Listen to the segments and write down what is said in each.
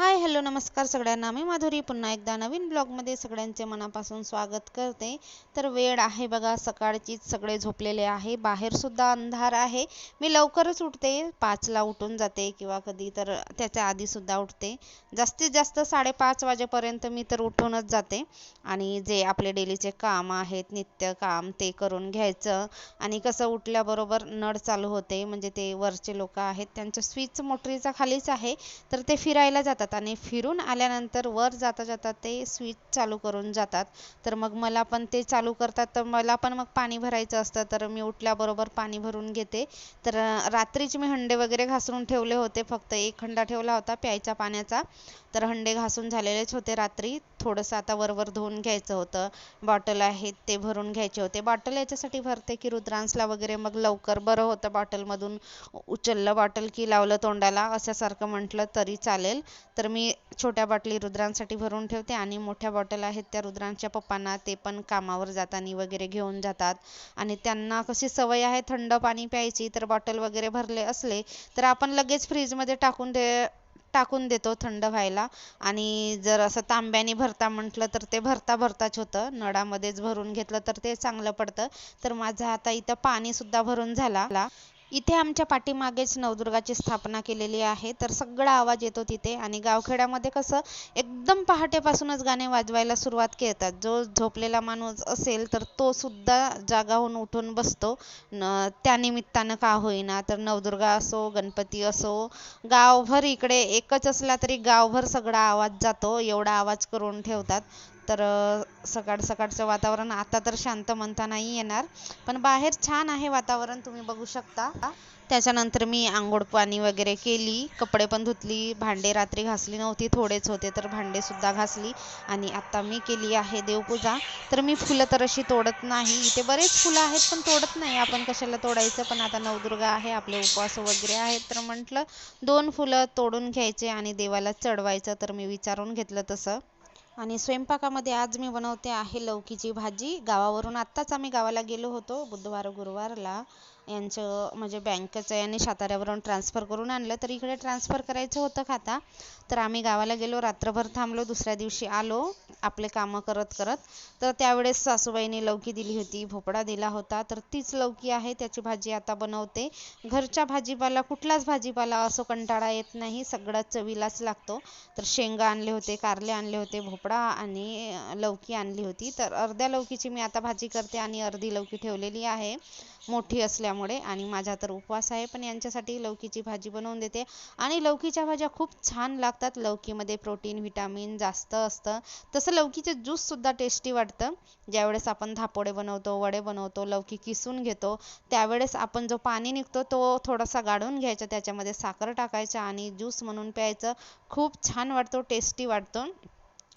Hi hello नमस्कार सगळ्यांना. मी माधुरी पुन्हा एकदा नवीन ब्लॉगमध्ये सगळ्यांचे मनापासून स्वागत करते. तर वेळ आहे बघा सकाळचीच सगळे झोपलेले आहे. बाहेरसुद्धा अंधार आहे. मी लवकरच उठते. पाचला उठून जाते किंवा कधी तर त्याच्या आधीसुद्धा उठते. जास्तीत जास्त साडेपाच वाजेपर्यंत मी तर उठूनच जाते. आणि जे आपले डेलीचे काम आहेत नित्य काम ते करून घ्यायचं. आणि कसं उठल्याबरोबर नळ चालू होते. म्हणजे ते वरचे लोक आहेत त्यांचं स्विच मोटरीचा खालीच आहे. तर ते फिरायला जातात. आणि फिरून आल्यानंतर वर जाता जाता ते स्विच चालू करून जातात. तर मग मला पण ते चालू करतात. तर मला पण मग पाणी भरायचं असतं. तर मी उठल्याबरोबर पाणी भरून घेते. तर रात्रीच मी हंडे वगैरे घासून ठेवले होते. फक्त एक हंडा ठेवला होता प्यायच्या पाण्याचा. तर हंडे घासून झालेलेच होते रात्री. थोडंसं आता वरवर धुवून घ्यायचं होतं. बॉटल आहेत ते भरून घ्यायचे होते. बॉटल याच्यासाठी भरते की रुद्रांसला वगैरे मग लवकर बरं होतं बॉटलमधून. उचललं बॉटल की लावलं तोंडाला अशासारखं म्हटलं तरी चालेल. तर मी छोट्या बॉटली रुद्रांसाठी भरून ठेवते आणि मोठ्या बॉटल आहेत त्या रुद्रांच्या पप्पांना ते पण कामावर जाताना वगैरे घेऊन जातात. आणि त्यांना कशी सवय आहे थंड पाणी प्यायची तर बॉटल वगैरे भरले असले तर आपण लगेच फ्रीजमध्ये टाकून दे टाकून देतो थंड व्हायला. आणि जर असं तांब्याने भरता म्हटलं तर ते भरता भरताच होतं. नळामध्येच भरून घेतलं तर ते चांगलं पडतं. तर माझं आता इथं पाणीसुद्धा भरून झाला. इथे आमच्या पाठीमागेच नवदुर्गाची स्थापना केलेली आहे. तर सगळा आवाज येतो तिथे आणि गावखेड्यामध्ये कसं एकदम पहाटेपासूनच गाणे वाजवायला सुरुवात करतात. जो झोपलेला माणूस असेल तर तो सुद्धा जागाहून उठून बसतो. न त्यानिमित्तानं का होईना. तर नवदुर्गा असो गणपती असो गावभर इकडे एकच असला तरी गावभर सगळा आवाज जातो. एवढा आवाज करून ठेवतात. तर सकाळ सकाळचं वातावरण आता तर शांत म्हणता नाही येणार. पण बाहेर छान आहे वातावरण तुम्ही बघू शकता. त्याच्यानंतर मी आंघोळ पाणी वगैरे केली कपडे पण धुतली भांडे रात्री घासली नव्हती थोडेच होते तर भांडेसुद्धा घासली आणि आत्ता मी केली आहे देवपूजा. तर मी फुलं तर अशी तोडत नाही. इथे बरेच फुलं आहेत पण तोडत नाही. आपण कशाला तोडायचं? पण आता नवदुर्गा आहे आपले उपवास वगैरे आहेत. तर म्हटलं दोन फुलं तोडून घ्यायचे आणि देवाला चढवायचं तर मी विचारून घेतलं तसं. आणि स्वयंपाकामध्ये आज मी बनवते आहे लौकीची भाजी. गावावरून आत्ताच आम्ही गावाला गेलो होतो बुधवार गुरुवारला. यांचं म्हणजे बँकेचं याने साताऱ्यावरून ट्रान्सफर करून आणलं. तर इकडे ट्रान्सफर करायचं होतं खाता. तर आम्ही गावाला गेलो रात्रभर थांबलो दुसऱ्या दिवशी आलो आपले कामं करत करत. तर त्यावेळेस सासूबाईने लौकी दिली होती भोपळा दिला होता. तर तीच लौकी आहे त्याची भाजी आता बनवते. घरच्या भाजीपाला कुठलाच भाजीपाला असो कंटाळा येत नाही सगळा चवीलाच लागतो. तर शेंगा आणले होते कारले आणले होते भोपळा आणि लौकी आणली होती. तर अर्ध्या लौकीची मी आता भाजी करते आणि अर्धी लौकी ठेवलेली आहे. मोठी असल्यामुळे आणि माझा तर उपवास आहे पण यांच्यासाठी लौकीची भाजी बनवून देते. आणि लौकीच्या भाज्या खूप छान लागतात. लौकीमध्ये प्रोटीन व्हिटॅमिन जास्त असतं. तसं लौकीचे ज्यूससुद्धा टेस्टी वाटतं. ज्यावेळेस आपण धापोडे बनवतो वडे बनवतो लौकी किसून घेतो त्यावेळेस आपण जो पाणी निघतो तो थोडासा गाळून घ्यायचा. त्याच्यामध्ये साखर टाकायचं आणि ज्यूस म्हणून प्यायचं. खूप छान वाटतो टेस्टी वाटतो.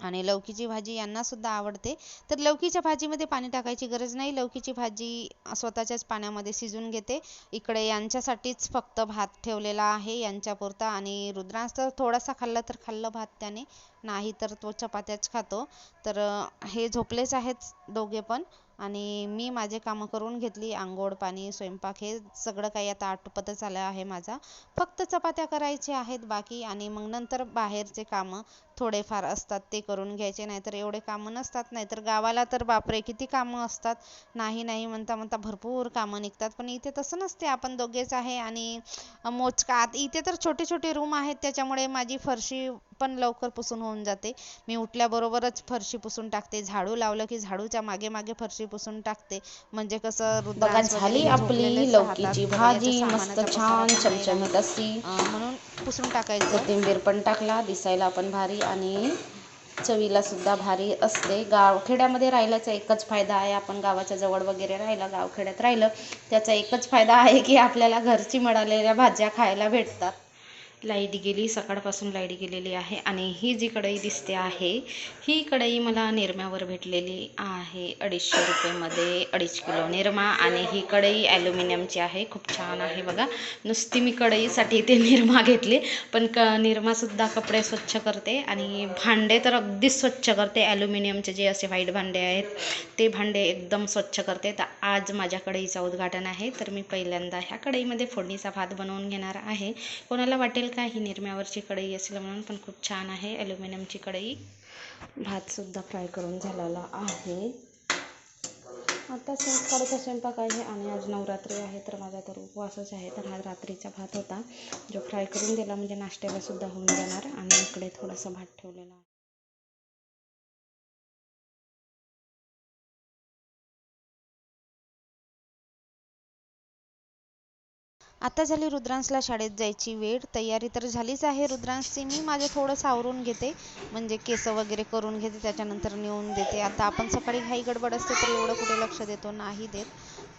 आणि लौकीची भाजी यांना सुद्धा आवडते. तर लौकीच्या भाजीमध्ये पाणी टाकायची गरज नाही. लौकीची भाजी स्वतःच्याच पाण्यामध्ये शिजून घेते. इकडे यांच्यासाठीच फक्त भात ठेवलेला आहे यांच्यापुरता आणि रुद्रांश तर थोडासा खाल्ला तर खाल्लं भात त्याने. नाही तर तो चपात्याच खातो. तर हे झोपलेच आहेत दोघे पण आणि मी माझे कामं करून घेतली. आंघोळ पाणी स्वयंपाक हे सगळं काही आता आटोपतच आलं आहे माझा. फक्त चपात्या करायच्या आहेत बाकी आणि मग नंतर बाहेरचे कामं थोडेफार असतात ते करून घ्यायचे नाहीतर एवढे कामं नसतात. नाहीतर गावाला तर बापरे किती कामं असतात. नाही नाही म्हणता म्हणता भरपूर कामं निघतात. पण इथे तसं नसते. आपण दोघेच आहे आणि मोजका इथे तर छोटे छोटे रूम आहेत. त्याच्यामुळे माझी फरशी पण लवकर पुसून होऊन जाते. मी उठल्याबरोबरच फरशी पुसून टाकते. झाडू लावलं की झाडूच्या मागे मागे फरशी पुसून टाकते. म्हणजे कसं बघा झाली आपली लौकीची भाजी मस्त छान चमचमीत अशी. म्हणून पुसून टाकायचं. कोथिंबीर पण टाकला दिसायला पण भारी. आणि चवीला सुद्धा भारी असते. गावखेड्यामध्ये राहिल्याचा एकच फायदा आहे. आपण गावाच्या जवळ वगैरे राहिला गावखेड्यात राहिलं त्याचा एकच फायदा आहे की आपल्याला घरची मिळालेल्या भाज्या खायला भेटतात. लाइट गेली सकाळपासून लाइट गेलेली आहे आणि ही जी कढई दिसते आहे ही कढई मला निरम्यावर भेटलेली आहे. अडीचशे रुपयेमध्ये अडीच किलो निरमा आणि ही कढई ॲल्युमिनियमची आहे. खूप छान आहे बघा. नुसती मी कढईसाठी ते निरमा घेतले पण क निरमासुद्धा कपडे स्वच्छ करते आणि भांडे तर अगदीच स्वच्छ करते. ॲल्युमिनियमचे जे असे व्हाईट भांडे आहेत ते भांडे एकदम स्वच्छ करते. तर आज माझ्या कढईचं उद्घाटन आहे. तर मी पहिल्यांदा ह्या कढईमध्ये फोडणीचा भात बनवून घेणार आहे. कोणाला वाटेल का ही निरम्यावरची कढई असेल म्हणून पण खूप छान आहे. ॲल्युमिनियमची कढई. भातसुद्धा फ्राय करून झालेला आहे. आता स्वयंपाकाचा स्वयंपाक आहे आणि आज नवरात्री आहे तर माझा तर उपवासच आहे. तर हा रात्रीचा भात होता. जो फ्राय करून दिला म्हणजे नाश्त्याला सुद्धा होऊन जाणार आणि इकडे थोडासा भात ठेवलेला आता झाली रुद्रांशला शाळेत जायची वेळ. तयारी तर झालीच आहे. रुद्रांशची मी माझे थोडंसं आवरून घेते. म्हणजे केस वगैरे करून घेते. त्याच्यानंतर नेऊन देते. आता आपण सकाळी घाई गडबड असते तर एवढं कुठे लक्ष देतो नाही देत.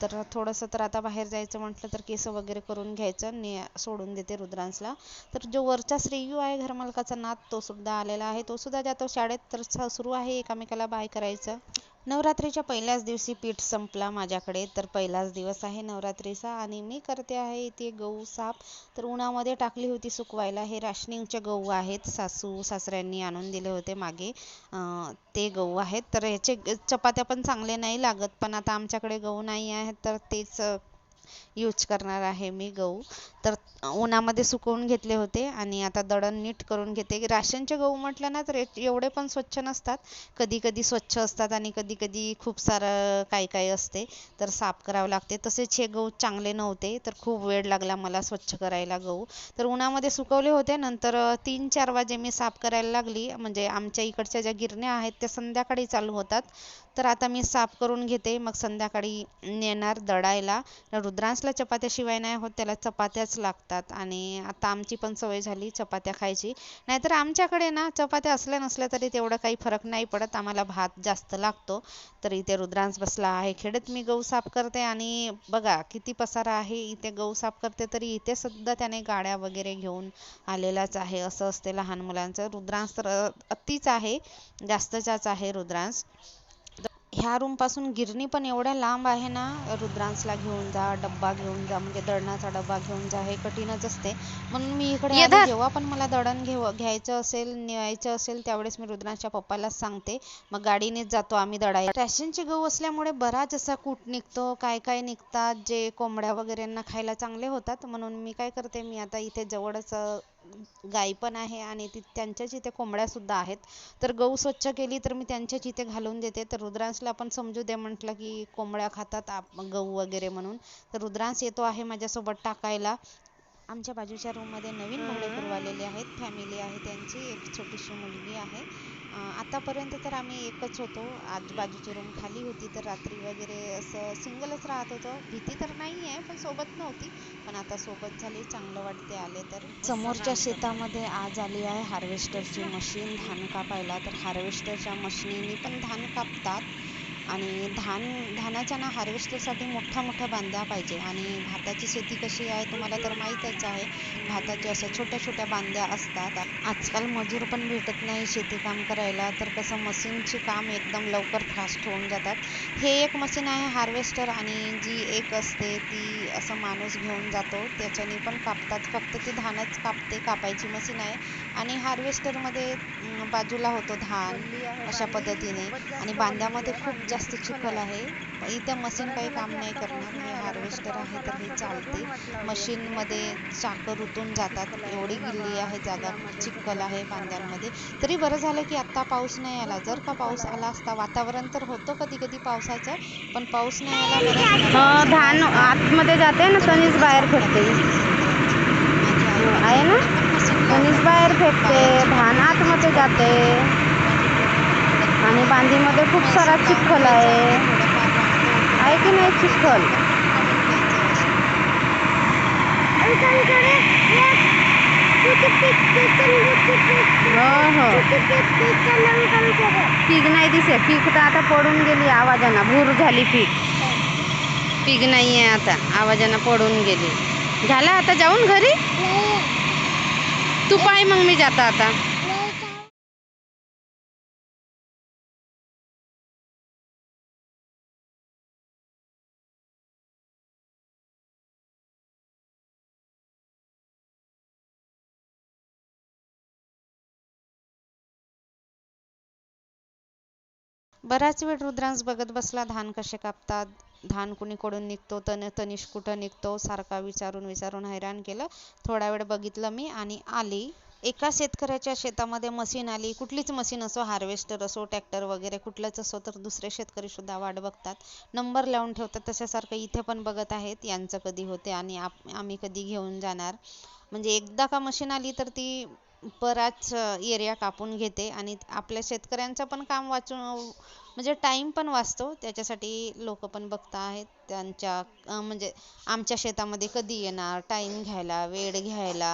तर थोडंसं तर आता बाहेर जायचं म्हटलं तर केस वगैरे करून घ्यायचं. ने सोडून देते रुद्रांशला तर जो वरचा श्रेयू आहे घरमालकाचा नात तो सुद्धा आलेला आहे. तो सुद्धा जातो शाळेत. तर सुरू आहे एकामेकाला बाय करायचं. नवरात्रीच्या पहिल्याच दिवशी पीठ संपला माझ्याकडे तर पहिलाच दिवस आहे नवरात्रीचा आणि मी करते आहे इथे गहू साफ तर उन्हामध्ये टाकली होती सुकवायला. हे राशनिंगचे गहू आहेत सासू सासऱ्यांनी आणून दिले होते मागे. ते गहू आहेत तर ह्याचे चपात्या पण चांगले नाही लागत पण आता आमच्याकडे गहू नाही आहेत तर तेच यूज करणार आहे मी गहू. तर उन्हामध्ये सुकवून घेतले होते आणि आता दळण नीट करून घेते. राशनचे गहू म्हटलं ना तर एवढे पण स्वच्छ नसतात. कधी कधी स्वच्छ असतात आणि कधी कधी खूप सारं काही काही असते तर साफ करावं लागते. तसेच हे गहू चांगले नव्हते तर खूप वेळ लागला मला स्वच्छ करायला गहू. तर उन्हामध्ये सुकवले होते नंतर तीन चार वाजे मी साफ करायला लागली. म्हणजे आमच्या इकडच्या ज्या गिरण्या आहेत त्या संध्याकाळी चालू होतात. तर आता मी साफ करून घेते. मग संध्याकाळी नेणार दळायला. रुद्रांशला चपात्याशिवाय नाही होत त्याला चपात्याच लागतात. आणि आता आमची पण सवय झाली चपात्या खायची. नाहीतर आमच्याकडे ना चपात्या असल्या नसल्या तरी तेवढं काही फरक नाही पडत. आम्हाला भात जास्त लागतो. तर इथे रुद्रांश बसला आहे. खेड्यात मी गहू साफ करते आणि बघा किती पसारा आहे. इथे गहू साफ करते तरी इथे सुद्धा त्याने गाड्या वगैरे घेऊन आलेलाच आहे. असं असते लहान मुलांचं. रुद्रांश तर अतिच आहे. जास्तचाच आहे रुद्रांश. ह्या रूमपासून गिरणी पण एवढ्या लांब आहे ना रुद्रांशला घेऊन जा डब्बा घेऊन जा म्हणजे दळणाचा डब्बा घेऊन जा हे कठीणच असते. म्हणून मी इकडे जेव्हा पण मला दळण घेव घ्यायचं असेल न्यायचं असेल त्यावेळेस मी रुद्रांशच्या पप्पालाच सांगते. मग गाडीनेच जातो आम्ही दळायला रॅशनचे गहू असल्यामुळे बराच असा कूट निघतो काय काय निघतात जे कोंबड्या वगैरेंना खायला चांगले होतात म्हणून मी काय करते मी आता इथे जवळच गाई पण आहे आणि ती त्यांच्याच इथे कोंबड्या सुद्धा आहेत. तर गहू स्वच्छ केली तर मी त्यांच्याच इथे घालून देते. तर रुद्रांशला पण समजू दे म्हटलं की कोंबड्या खातात आप गहू वगैरे म्हणून. तर रुद्रांश येतो आहे माझ्यासोबत टाकायला. आमच्या बाजूच्या रूममध्ये नवीन भाडेकरू आलेले आहेत. फॅमिली आहे त्यांची. एक छोटीशी मुलगी आहे. आतापर्यंत तर आम्ही एकच होतो. आजूबाजूची रूम खाली होती तर रात्री वगैरे असं सिंगलच राहत होतो. भीती तर नाही आहे पण सोबत नव्हती. पण आता सोबत झाली. चांगलं वाटते आले तर. समोरच्या शेतामध्ये आज आली आहे हार्वेस्टरची मशीन धान कापायला. तर हार्वेस्टरच्या मशिनीने पण धान कापतात. आणि धान धानाच्या ना हार्वेस्टरसाठी मोठ्या मोठ्या बांध्या पाहिजे. आणि भाताची शेती कशी आहे तुम्हाला तर माहीतच आहे. भाताचे अशा छोट्या छोट्या बांध्या असतात. आजकाल मजूर पण भेटत नाही शेती काम करायला. तर कसं मशीनचे काम एकदम लवकर फास्ट होऊन जातात. हे एक मशीन आहे हार्वेस्टर आणि जी एक असते ती असं माणूस घेऊन जातो. त्याच्याने पण कापतात. फक्त ती धानच कापते कापायची मशीन आहे. आणि हार्वेस्टरमध्ये बाजूला होतो धान अशा पद्धतीने. आणि बांध्यामध्ये खूप जास्त चिखल आहे. इथं मशीन काही काम नाही करणार. हे हार्वेस्टर आहे तर हे चालते. मशीनमध्ये चाकं रुतून जातात. एवढी गिल्ली आहे जागा. चिखल आहे बांध्यांमध्ये तरी बरं झालं की आत्ता पाऊस नाही आला. जर का पाऊस आला असता वातावरण तर होतं कधी कधी पावसाचं पण पाऊस नाही आला बरं धान आतमध्ये जाते ना सनीच बाहेर फेकते. आहे ना? बाहेर फेकते धान आतमध्ये जाते. आणि बांधीमध्ये खूप सारा चिखल आहे. आहे की नाही चिखल? पीक नाही दिसे पीक तर आता पडून गेली आवाजानं. भूर झाली पीक. पीक नाही आहे आता. आवाजानं पडून गेली. झालं आता? जाऊन घरी? तू पाय मग मी जाता आता. बराच वेळ रुद्रांश बघत बसला धान कसे कापतात? धान कुणीकडून निघतो? तन तनिष कुठं निघतो? सारखा विचारून विचारून हैराण केलं. थोडा वेळ बघितलं मी आणि आली. एका शेतकऱ्याच्या शेतामध्ये मशीन आली. कुठलीच मशीन असो हार्वेस्टर असो ट्रॅक्टर वगैरे कुठलंच असो तर दुसरे शेतकरी सुद्धा वाट बघतात. नंबर लावून ठेवतात. तशासारखं इथे पण बघत आहेत. यांचं कधी होते आणि आप आम्ही कधी घेऊन जाणार? म्हणजे एकदा का मशीन आली तर ती बराच एरिया कापून घेते आणि आपल्या शेतकऱ्यांचं पण काम वाचून म्हणजे टाईम पण वाचतो. त्याच्यासाठी लोक पण बघत आहेत त्यांच्या म्हणजे आमच्या शेतामध्ये कधी येणार? टाईम घ्यायला वेळ घ्यायला.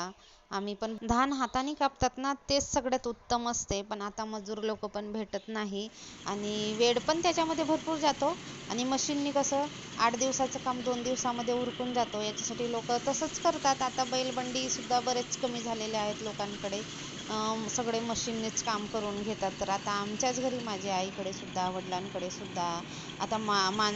आम्ही पण धान हाताने कापतात ना तेच सगळ्यात उत्तम असते. पण आता मजूर लोक पण भेटत नाही. आणि वेळ पण त्याच्यामध्ये भरपूर जातो. आणि मशीननी कसं आठ दिवसाचं काम दोन दिवसामध्ये उरकून जातो. याच्यासाठी लोक तसंच करतात. आता बैलबंडीसुद्धा बरेच कमी झालेले आहेत लोकांकडे. सगळे मशीननेच काम करून घेतात. तर आता आमच्याच घरी माझ्या आईकडे सुद्धा वडिलांकडे सुद्धा. आता मा मान